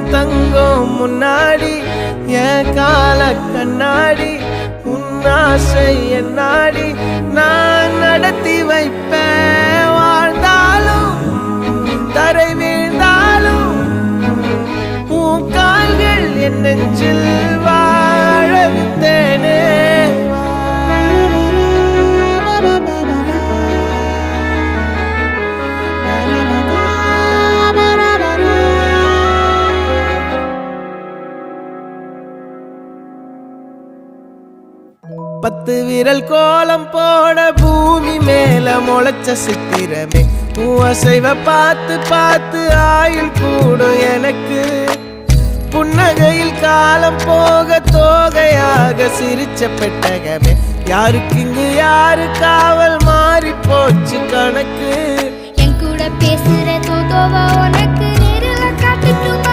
என் தங்கம் முன்னாடி என் கால கண்ணாடி உன்னாசை என் நாடி நான் நடத்தி வைப்பேன் வாழ்ந்தாலும் தரை வீழ்ந்தாலும் உன் கால்கள் என் நெஞ்சில் பத்து விரல் கோலம் போன பூமி மேல முளைச்ச சித்திரமே. உன் அசைவ பார்த்து பார்த்து ஆயுள் கூடும் எனக்கு. புன்னகையில் காலம் போக தோகையாக சிரிச்ச பெட்டகமே. யாருக்கு இங்கு யாருக்காவ